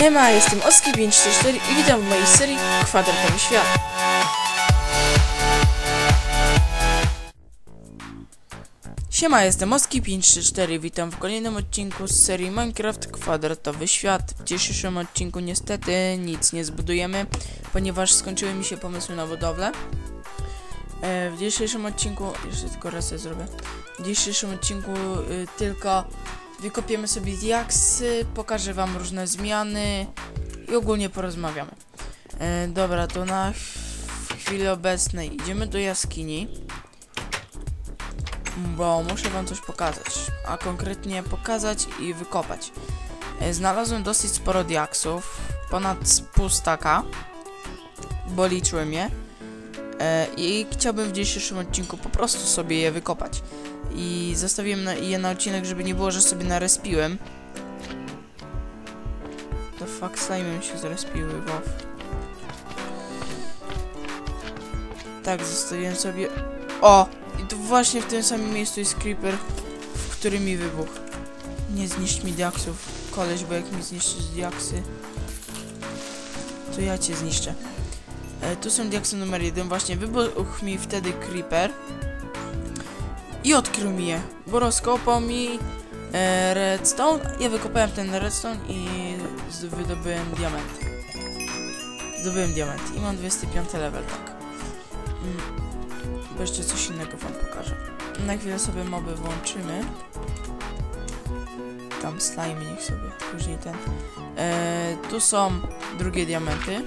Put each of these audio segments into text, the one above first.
Siema, jestem Oski544 i witam w mojej serii Kwadratowy Świat. Siema, jestem Oski544 witam w kolejnym odcinku z serii Minecraft Kwadratowy Świat. W dzisiejszym odcinku niestety nic nie zbudujemy, ponieważ skończyły mi się pomysły na budowlę. E, w dzisiejszym odcinku, jeszcze tylko raz je zrobię, w dzisiejszym odcinku y, tylko wykopiemy sobie diaksy, pokażę wam różne zmiany i ogólnie porozmawiamy. E, dobra, to na chwili obecnej idziemy do jaskini, bo muszę wam coś pokazać, a konkretnie pokazać i wykopać. E, znalazłem dosyć sporo diaksów, ponad pół staka, bo liczyłem je. E, I chciałbym w dzisiejszym odcinku po prostu sobie je wykopać. I zostawiłem na, je na odcinek, żeby nie było, że sobie narespiłem. To fuck slime się zrespiły, wow. Tak, zostawiłem sobie... O! I tu właśnie w tym samym miejscu jest creeper, w którym mi wybuchł. Nie zniszcz mi diaksów, koleś, bo jak mi zniszczysz diaksy, to ja cię zniszczę. E, tu są diaksy numer jeden, właśnie wybuchł mi wtedy creeper. I odkrył mi je, bo rozkopał mi e, redstone. Ja wykopałem ten redstone i wydobyłem diament. Zdobyłem diament i mam 25 level, tak. Mm. Bo jeszcze coś innego wam pokażę. Na chwilę sobie moby włączymy. Tam slime niech sobie, później ten. E, tu są drugie diamenty.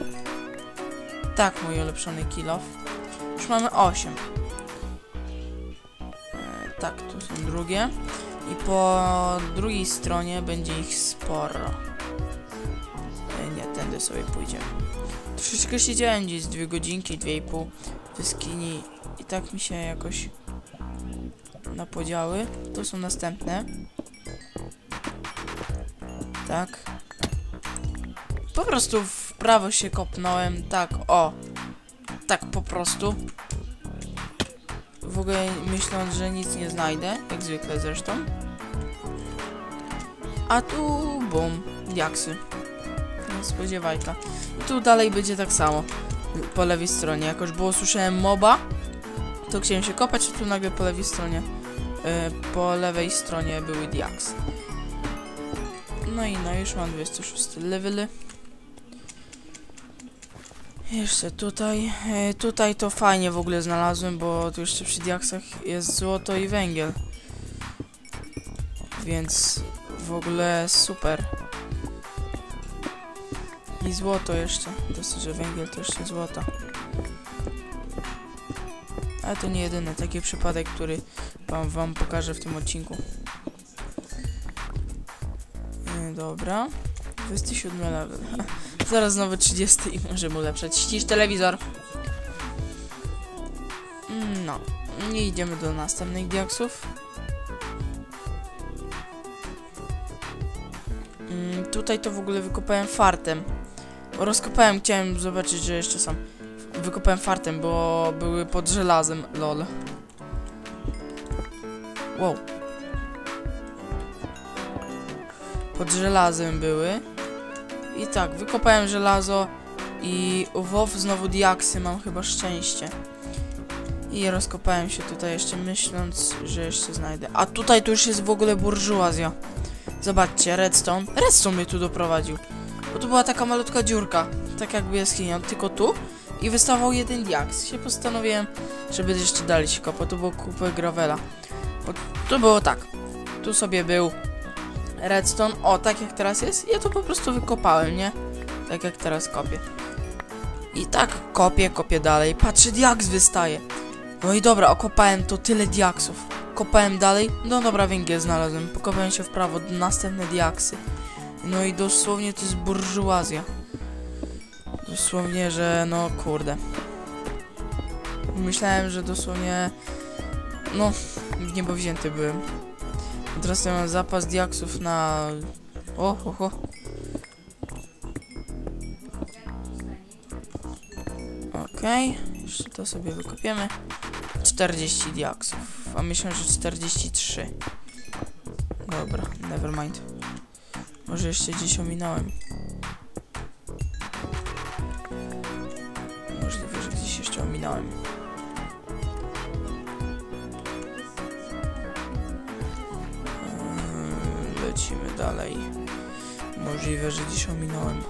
Tak, mój ulepszony kill off. Już mamy 8. Tak, tu są drugie. I po drugiej stronie będzie ich sporo. E, nie, tędy sobie pójdziemy. Troszeczkę siedziałem gdzieś dwie godzinki, dwie i pół w jaskini i tak mi się jakoś napodziały. Tu są następne. Tak. Po prostu w prawo się kopnąłem, tak, o. Tak po prostu. W ogóle myśląc, że nic nie znajdę, jak zwykle zresztą. A tu, bum, diaksy. Spodziewajka. I tu dalej będzie tak samo. Po lewej stronie. Jakoś było słyszałem moba, to chciałem się kopać, a tu nagle po lewej stronie. e, po lewej stronie były diaksy. No i no, już mam 26 levely. Jeszcze tutaj, e, tutaj to fajnie w ogóle znalazłem, bo tu jeszcze przy diaksach jest złoto i węgiel. Więc w ogóle super. I złoto jeszcze. Dosyć, że węgiel to jeszcze złoto. Ale to nie jedyny taki przypadek, który wam, wam pokażę w tym odcinku. E, Dobra. 27 level. Zaraz znowu 30 i możemy ulepszać. Ścisz telewizor. Mm, No. Nie idziemy do następnych diaksów. Mm, tutaj to w ogóle wykopałem fartem. Rozkopałem, chciałem zobaczyć, że jeszcze są. Wykopałem fartem, bo były pod żelazem, lol. Wow. Pod żelazem były. I tak, wykopałem żelazo i wow, znowu diaksy, mam chyba szczęście. I rozkopałem się tutaj jeszcze myśląc, że jeszcze znajdę. A tutaj to już jest w ogóle burżuazja. Zobaczcie, redstone. Redstone mnie tu doprowadził. Bo tu była taka malutka dziurka, tak jakby jaskinia, tylko tu. I wystawał jeden diaks. Się postanowiłem, żeby jeszcze dalej się kopał. Tu było kupę gravela. Bo tu było tak. Tu sobie był redstone. O, tak jak teraz jest. Ja to po prostu wykopałem, nie? Tak jak teraz kopię. I tak kopię, kopię dalej. Patrzę, diaks wystaje. No i dobra, okopałem to tyle diaksów. Kopałem dalej. No dobra, węgiel znalazłem. Pokopałem się w prawo. Następne diaksy. No i dosłownie to jest burżuazja. Dosłownie, że no kurde. Myślałem, że dosłownie no w niebo wzięty byłem. Teraz ja mam zapas diaksów na o, ho, ho. Okej, jeszcze to sobie wykopiemy. 40 diaksów, a myślę, że 43. Dobra, never mind. Może jeszcze gdzieś ominąłem. Lecimy dalej. Możliwe, że dziś ominąłem.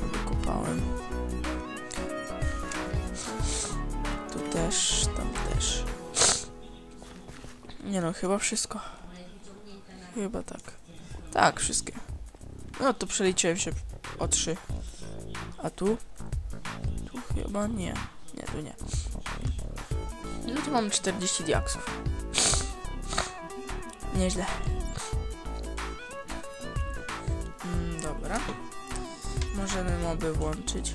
To wykopałem. Tu też, tam też. Nie no, chyba wszystko. Chyba tak. Tak, wszystkie. No to przeliczyłem się o trzy. A tu? Tu chyba nie. Nie, tu nie. No tu mamy 40 diaksów. Nieźle. Dobra. Możemy moby włączyć.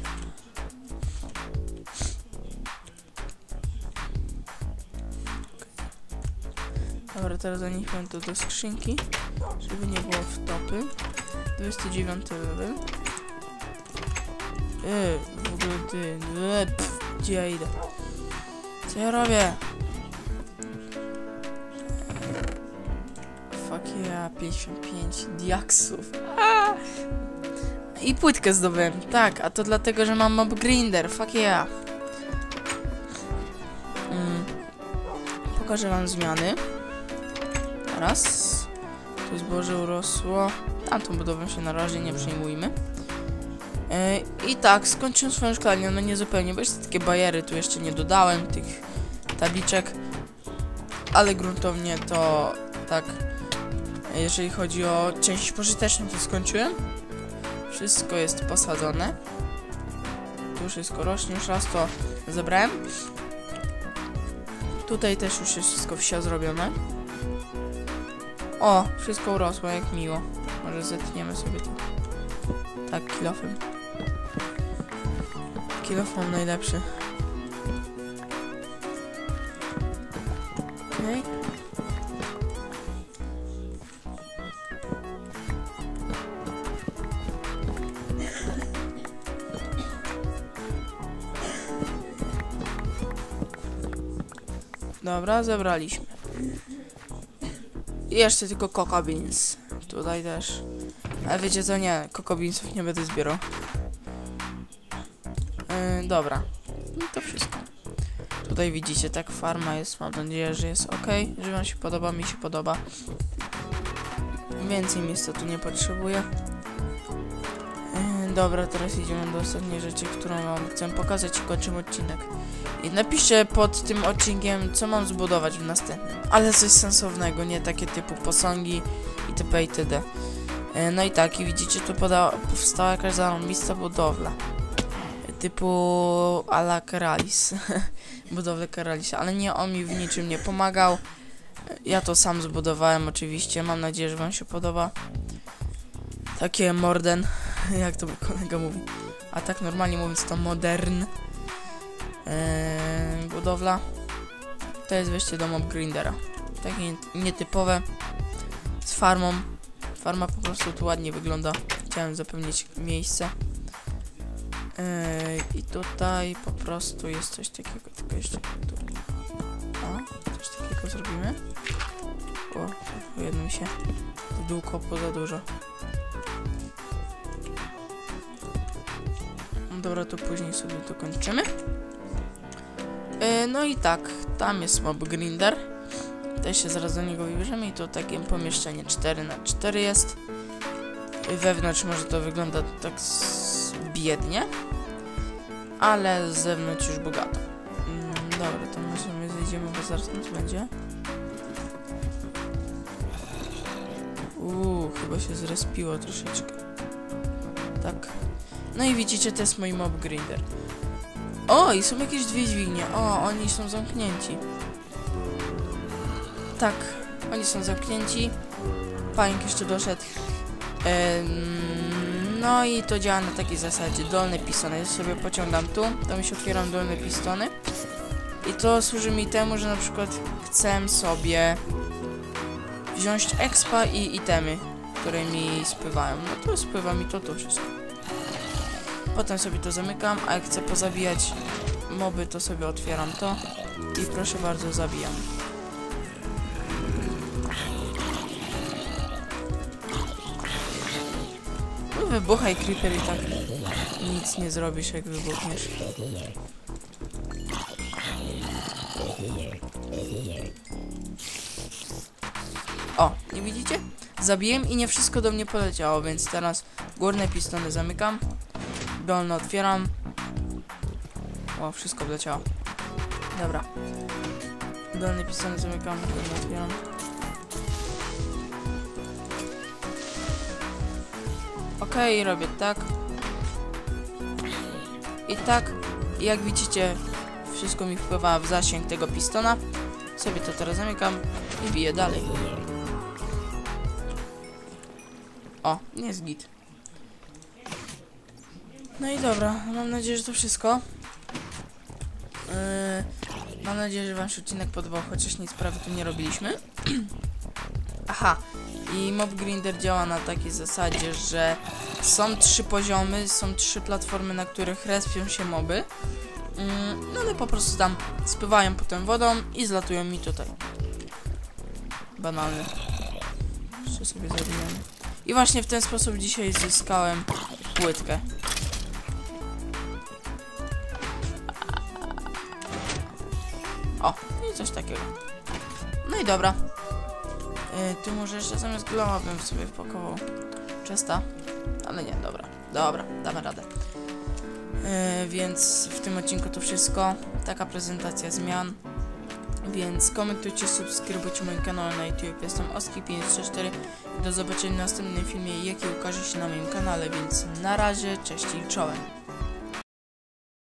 Dobra, teraz zanieśmy to do skrzynki, żeby nie było wtopy. 29 level. Yy, w ogóle ty, pff, gdzie ja idę? Co ja robię? Yeah, 55 diaksów. Ah! I płytkę zdobyłem, tak, a to dlatego, że mam mob grinder, fuck yeah. Mm. Pokażę wam zmiany. Raz. Tu zboże urosło. Tamtą budową się na razie nie przejmujmy. Yy, I tak, skończyłem swoją szklarnię, no nie zupełnie, bo jeszcze takie bajery tu jeszcze nie dodałem, tych tabliczek. Ale gruntownie to tak, jeżeli chodzi o część pożyteczną, to skończyłem. Wszystko jest posadzone. Tu wszystko rośnie, już raz to zebrałem. Tutaj też już jest wszystko wsia zrobione. O, wszystko urosło, jak miło. Może zetniemy sobie to. Tak, kilofem. Kilof mam najlepszy. Dobra, zebraliśmy. I jeszcze tylko Coco Beans. Tutaj też. Ale wiecie co, nie, Coco Beansów nie będę zbierał. Yy, dobra. No to wszystko. Tutaj widzicie, tak farma jest, mam nadzieję, że jest ok, że wam się podoba, mi się podoba. Więcej miejsca tu nie potrzebuję. Dobra, teraz idziemy do ostatniej rzeczy, którą wam chcę pokazać i kończymy odcinek. I napiszcie pod tym odcinkiem, co mam zbudować w następnym. Ale coś sensownego, nie takie typu posągi itp. itd. E, No i tak, i widzicie, tu powstała jakaś zarąbista budowla. Typu ala Keralis. Budowlę Keralisa, ale nie, on mi w niczym nie pomagał. Ja to sam zbudowałem oczywiście, mam nadzieję, że wam się podoba. Takie morden, jak to kolega mówi. A tak normalnie mówiąc to modern. Eee, budowla. To jest wejście do mob grindera. Takie nietypowe. Z farmą. Farma po prostu tu ładnie wygląda. Chciałem zapewnić miejsce. Eee, I tutaj po prostu jest coś takiego, tylko jeszcze tu. O, coś takiego zrobimy. O, jednym się w dół kopło za dużo. Dobra, to później sobie dokończymy. E, No i tak, tam jest mob grinder. Tutaj się zaraz do niego wybierzemy i to takie pomieszczenie 4 na 4 jest. Wewnątrz może to wygląda tak biednie, ale z zewnątrz już bogato. Mm, Dobra, to my sobie zejdziemy, bo zaraz nas będzie. Uuu, chyba się zrespiło troszeczkę. Tak. No i widzicie, to jest mój mob grinder. O, i są jakieś dwie dźwignie. O, oni są zamknięci. Tak, oni są zamknięci. Pająk jeszcze doszedł. No i to działa na takiej zasadzie. Dolne pistony. Ja sobie pociągam tu, to mi się otwieram dolne pistony. I to służy mi temu, że na przykład chcę sobie wziąć expa i itemy, które mi spływają. No to spływa mi to tu wszystko. Potem sobie to zamykam, a jak chcę pozabijać moby, to sobie otwieram to i proszę bardzo, zabijam. No wybuchaj creeper i tak nic nie zrobisz jak wybuchniesz. O, nie widzicie? Zabiłem i nie wszystko do mnie poleciało, więc teraz górne pistony zamykam. Dolne otwieram. O, wszystko wleciało. Dobra. Dolny pistony zamykam, górne otwieram. Okej, robię tak. I tak, jak widzicie, wszystko mi wpływa w zasięg tego pistona. Sobie to teraz zamykam i biję dalej. O, nie jest git. No i dobra, mam nadzieję, że to wszystko. Yy, mam nadzieję, że wasz odcinek podobał, chociaż nic prawie tu nie robiliśmy. Aha, i Mob Grinder działa na takiej zasadzie, że są trzy poziomy, są trzy platformy, na których respią się moby. Mm, no one po prostu tam spływają potem wodą i zlatują mi tutaj. Banalnie. Jeszcze sobie zabijemy. I właśnie w ten sposób dzisiaj zyskałem płytkę. Coś takiego. No i dobra. Yy, tu może jeszcze zamiast glowa bym sobie wpakował czysta. Ale nie, dobra. Dobra, damy radę. Yy, więc w tym odcinku to wszystko. Taka prezentacja zmian. Więc komentujcie, subskrybujcie mój kanał na YouTube. Jestem Oski534. Do zobaczenia w następnym filmie, jaki ukaże się na moim kanale. Więc na razie, cześć i czołem.